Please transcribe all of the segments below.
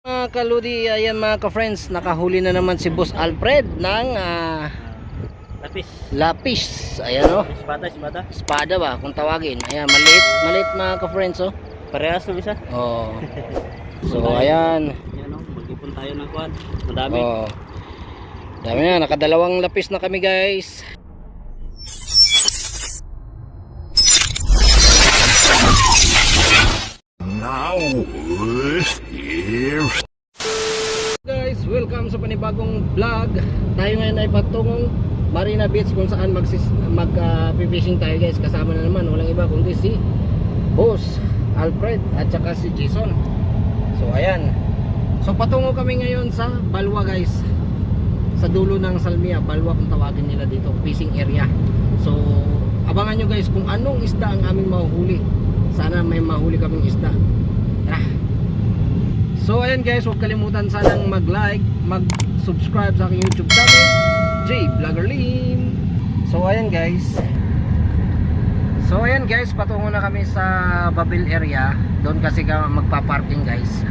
Mga kaludi, ayan mga ka-friends, nakahuli na naman si Boss Alfred ng ah, Lapis. lapis. Ayan o, Espada, espada. espada ba kung tawagin. Ayan, maliit, maliit mga ka-friends o. Parehas ng isa. Oh. So ayan. Yan o, mag-ipon tayo ng kwan. Madami. Oh. Dami na, nakadalawang lapis na kami guys. Panibagong vlog. Tayo ngayon ay patungong Marina Beach kung saan mag mag ah, fishing tayo guys. Kasama na naman walang iba kundi si Boss Alfred at saka si Jason. So ayan. So patungo kami ngayon sa Balwa guys. Sa dulo ng Salmia, Balwa kung tawagin nila dito, fishing area. So abangan nyo guys kung anong isda ang aming mahuhuli. Sana may mahuli kaming isda. Tara. So ayan guys, huwag kalimutan sanang mag-like, mag-subscribe sa aking YouTube channel, J Vlogger Lim. So ayan guys. So ayan guys, patungo na kami sa Babil area. Doon kasi ka magpa-parking guys.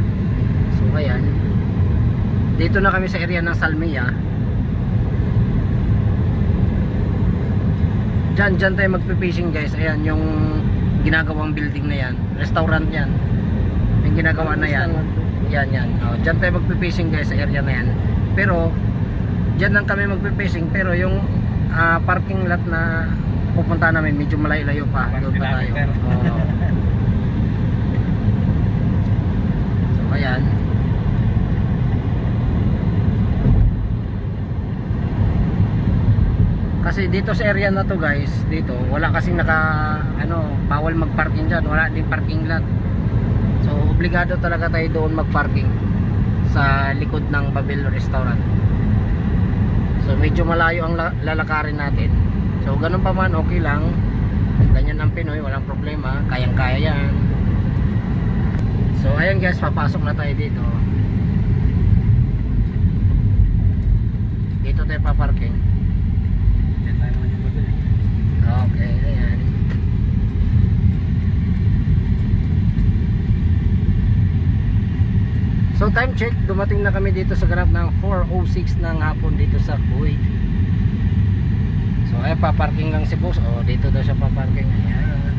So ayan. Dito na kami sa area ng Salmia. Diyan, diyan tayo magpe-fishing guys. Ayan yung ginagawang building na yan. Restaurant yan. Yung ginagawa na yan. Yan, yan. Oh, diyan tayo magpe-fishing guys sa area na yan. Pero, diyan lang kami magpe-fishing. Pero yung ah, parking lot na pupunta namin, medyo malayo-layo pa. Doon pa tayo. So, ayan. Kasi dito sa area na to guys, dito wala kasing naka ano, bawal mag-parking diyan, wala din parking lot. So obligado talaga tayo doon mag-parking sa likod ng Babel Restaurant. So medyo malayo ang la- lalakarin natin. So ganun pa man okay lang. Ganyan ang Pinoy, walang problema, kayang-kaya yan. So ayan guys, papasok na tayo dito. Dito tayo paparking. Okay, So time check, dumating na kami dito sa ganap ng 4.06 ng hapon dito sa Kuwait. So ay paparking lang si boss. Oh, dito daw siya paparking. Ayan.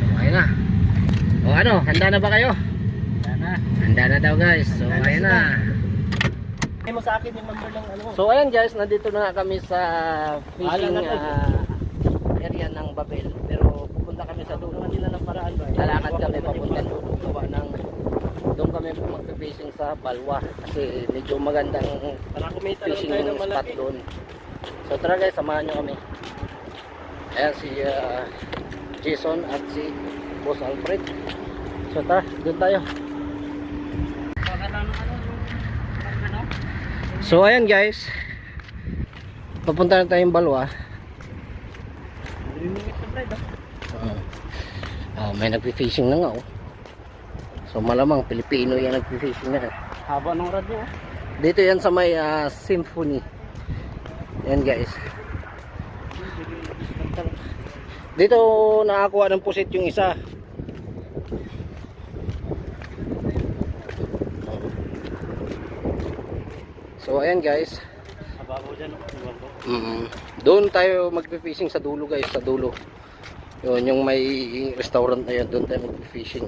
So ayun na. O ano, handa na ba kayo? Yan na. Handa na daw guys. So Handa ayun na. Ay mo sa akin yung number ng ano. So ayan guys, nandito na kami sa fishing ah, area ng Babel. Pero pupunta kami sa dulo. nila ng paraan ba? Lalakad kami papunta dulo. Gawa ng doon kami magpe-fishing sa Balwa kasi medyo magandang fishing ng spot doon. So tara guys, samahan nyo kami. Ayan si ah, Jason at si Boss Alfred. So tara, doon tayo. Ano, ano? So ayan guys. Papunta na tayong Balwa. Ah, ah, may nagpi-fishing na nga oh. So malamang Pilipino yan nagpi-fishing na. Haba ng radyo ah. Dito yan sa may ah, symphony. Yan guys. Dito nakakuha ng pusit yung isa. So ayan guys. Ko dyan. oh. Mm. Doon tayo magpe-fishing sa dulo guys, sa dulo. Yun, yung may restaurant na yun, doon tayo magpe-fishing.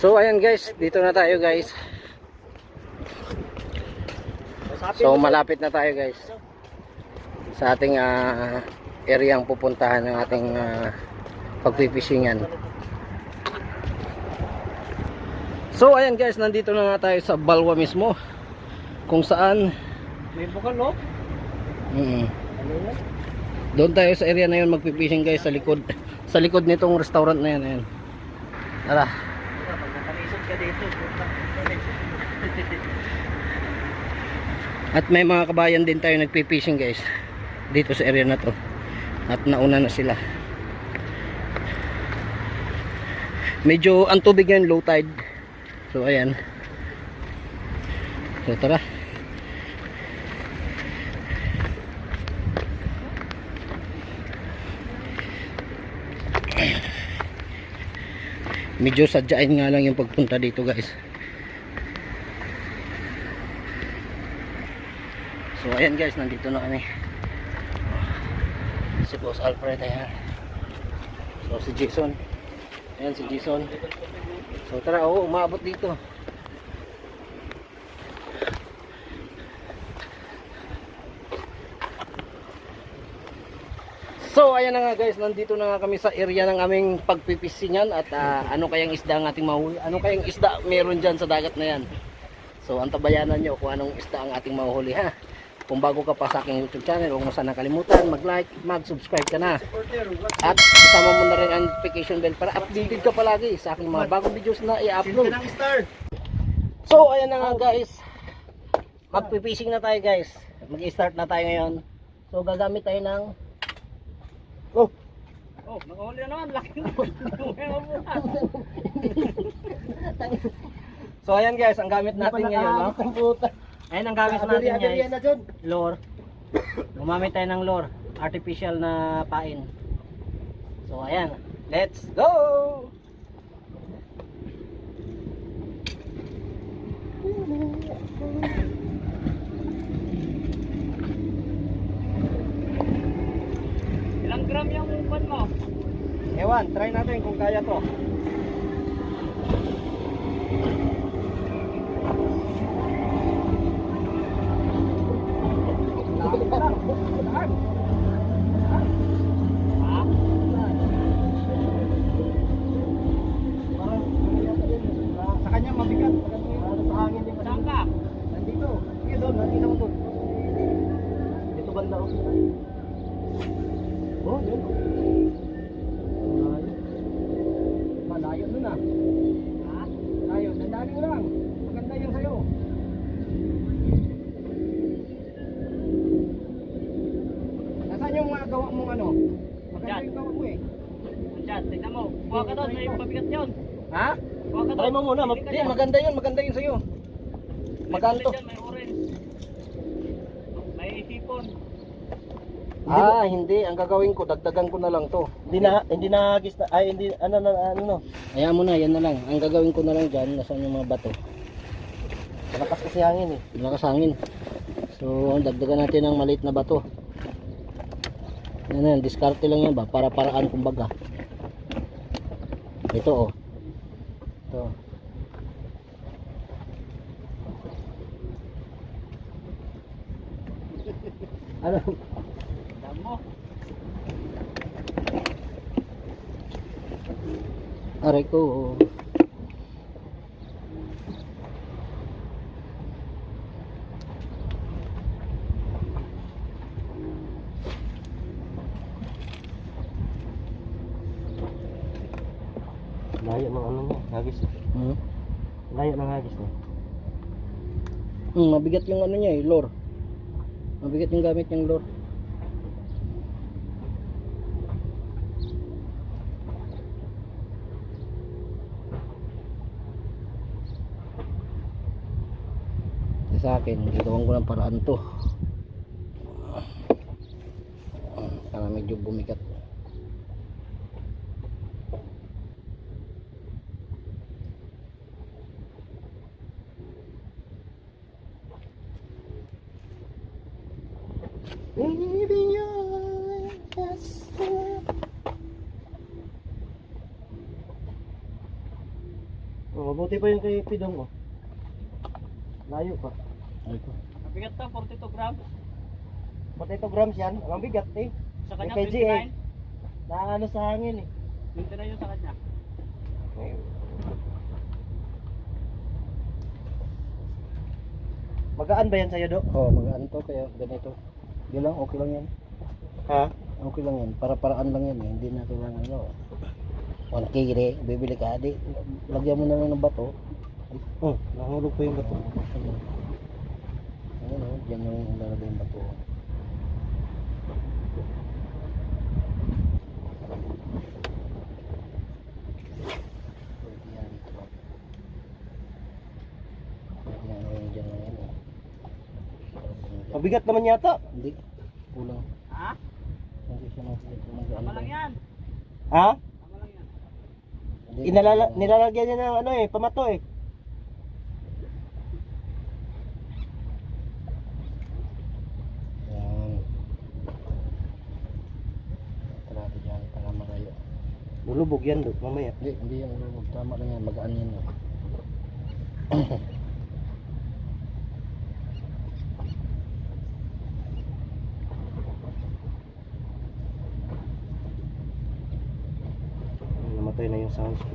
So ayan guys, dito na tayo guys. So malapit na tayo guys. Sa ating ah, area ang pupuntahan ng ating uh, pagpipishingan. So ayan guys, nandito na nga tayo sa Balwa mismo. Kung saan May bukal no? mm, doon tayo sa area na yun magpipishing guys sa likod sa likod nitong restaurant na yan. Ayan. Tara. At may mga kabayan din tayo nagpipishing guys dito sa area na to. At nauna na sila. Medyo ang tubig ngayon low tide. So ayan. So tara. Medyo sadyain nga lang yung pagpunta dito guys. So ayan guys, nandito na kami. Si Boss Alfred ayan. So si Jason. Ayan si Jason. So tara, oo, umabot dito. So ayan na nga guys, nandito na nga kami sa area ng aming pagpipisingan at ah, ano kayang isda ang ating mahuli? Ano kayang isda meron dyan sa dagat na yan? So antabayanan nyo kung anong isda ang ating mahuhuli ha. Kung bago ka pa sa aking YouTube channel, huwag mo sana kalimutan mag-like, mag-subscribe ka na. At isama mo na rin ang notification bell para updated ka palagi sa aking mga bagong videos na i-upload. So ayan na nga guys. Magpipishing na tayo guys. Mag-start na tayo ngayon. So gagamit tayo ng Oh, Oh, nakahuli na naman. Laki na. So ayan guys, ang gamit natin ngayon, no? Ayan ang gamit natin guys. Lure. Gumamit tayo ng lure, artificial na pain. So ayan, let's go. Ilang gram yung upan mo? Ewan, try natin kung kaya to. Ha? Sa kanya mabigat. Sa hangin din. Saan ka? Nandito. Sige doon, nandito mo doon. Dito banda oh. Oh, yun. Malayo. Malayo nun ah. Ha? Malayo, dandali mo lang. Maganda yun sa'yo. Nasaan yung mga gawa mong ano? Maganda Yan. yung gawa mo eh. Andyan, tignan mo. Kuha ka doon, may pabigat yun. Ha? Kuha ka doon. Try mo muna. Mag- Pili ka Di, dyan. maganda yun, maganda yun sa'yo. Kulay to? May orange. May hipon. Ah, hindi. Ang gagawin ko, dagdagan ko na lang to. Hindi na hindi na na ay hindi ano na ano no. Ayan mo na, yan na lang. Ang gagawin ko na lang dyan, nasaan yung mga bato. Malakas kasi hangin eh. Malakas hangin. So, dagdagan natin ng maliit na bato. Yan yan, diskarte lang yan ba? Para paraan kumbaga. Ito oh. Ito. Ano? Alam mo. Aray ko. Layo ng ano niya, hagis. Hmm? Hagis niya. Hmm, mabigat yung ano niya eh, lure. Mabigat yung gamit niyang lure. Sa akin, gagawin ko ng paraan to. Para medyo bumikat. Oh, mabuti pa yung kay Pidong oh. Layo pa. Ay ko. Mabigat to, 42 grams. Potato grams yan. Ang bigat eh. Sa kanya, Yung kay G, eh. 29. Naano sa hangin eh. 29 yun sa kanya. Magaan ba yan sa'yo, Do? Oh, mag-ano to kaya ganito. Di lang, okay lang yan. Ha? Okay lang yan. Para paraan lang yan. eh. Hindi na kailangan ano. 1 kg, bibili ka. Di, lagyan mo na lang ng bato. Oh, nahulog pa yung bato. Ayun o, dyan na yung lalagay yung bato. Pwede yan dito. Pwede yan, ayun, dyan na yan eh. Mabigat naman yata. Hindi, kulang. Ha? Hindi siya Tama lang yan. Ha? Tama lang yan. Inalala, nilalagyan niya ng ano eh, pamato eh. Grabe yan, doon, mamaya. Hindi, hindi yan lulubog. Tama lang yan, magaan yan. yung sounds ko.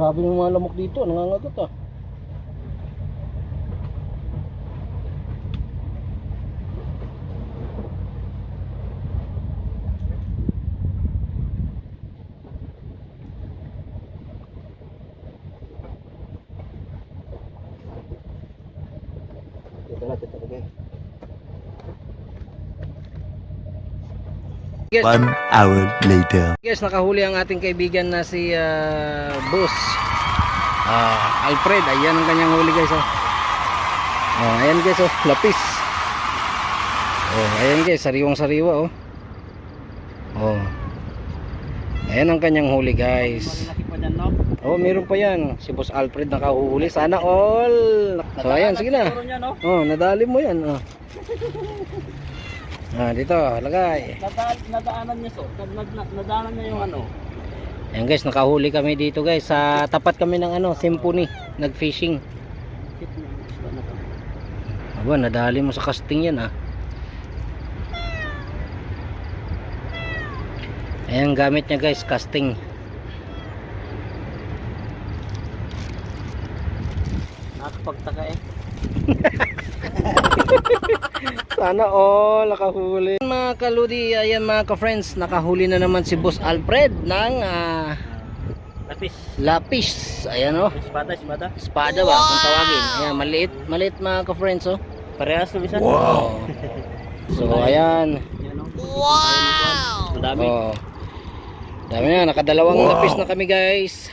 Grabe yung mga lamok dito, nangangagat ah. Dito natin talaga eh. Guys, One hour later. guys, nakahuli ang ating kaibigan na si ah, Boss ah, Alfred. Ayan ang kanyang huli guys. Oh. Oh, ayan guys, oh, lapis. Oh, ayan guys, sariwang sariwa oh. Oh. Ayan ang kanyang huli guys. Malaki pa dyan, no? Oh, meron pa yan. Si Boss Alfred nakahuli. Sana all. So, ayan, sige na. Oh, nadali mo yan. Oh. Ah, dito, lagay. Nada nadaanan niya so. Nad nad nad- nadaanan niya yung ano. Ayan guys, nakahuli kami dito guys. Sa tapat kami ng ano, Symphony. Nag-fishing. Aba, nadali mo sa casting yan ah. Ayan, gamit niya guys, casting. Nakakapagtaka eh. Sana all nakahuli. Mga kaludi, ayan mga ka-friends, nakahuli na naman si Boss Alfred ng ah, Lapis. lapis. Ayan oh. Espada, espada. Espada ba kung tawagin. Ayan, maliit, maliit mga ka-friends oh. Parehas ng isa. Wow. So ayan. Yan, no? Wow! Madami. Oh. Dami na, nakadalawang lapis na kami guys.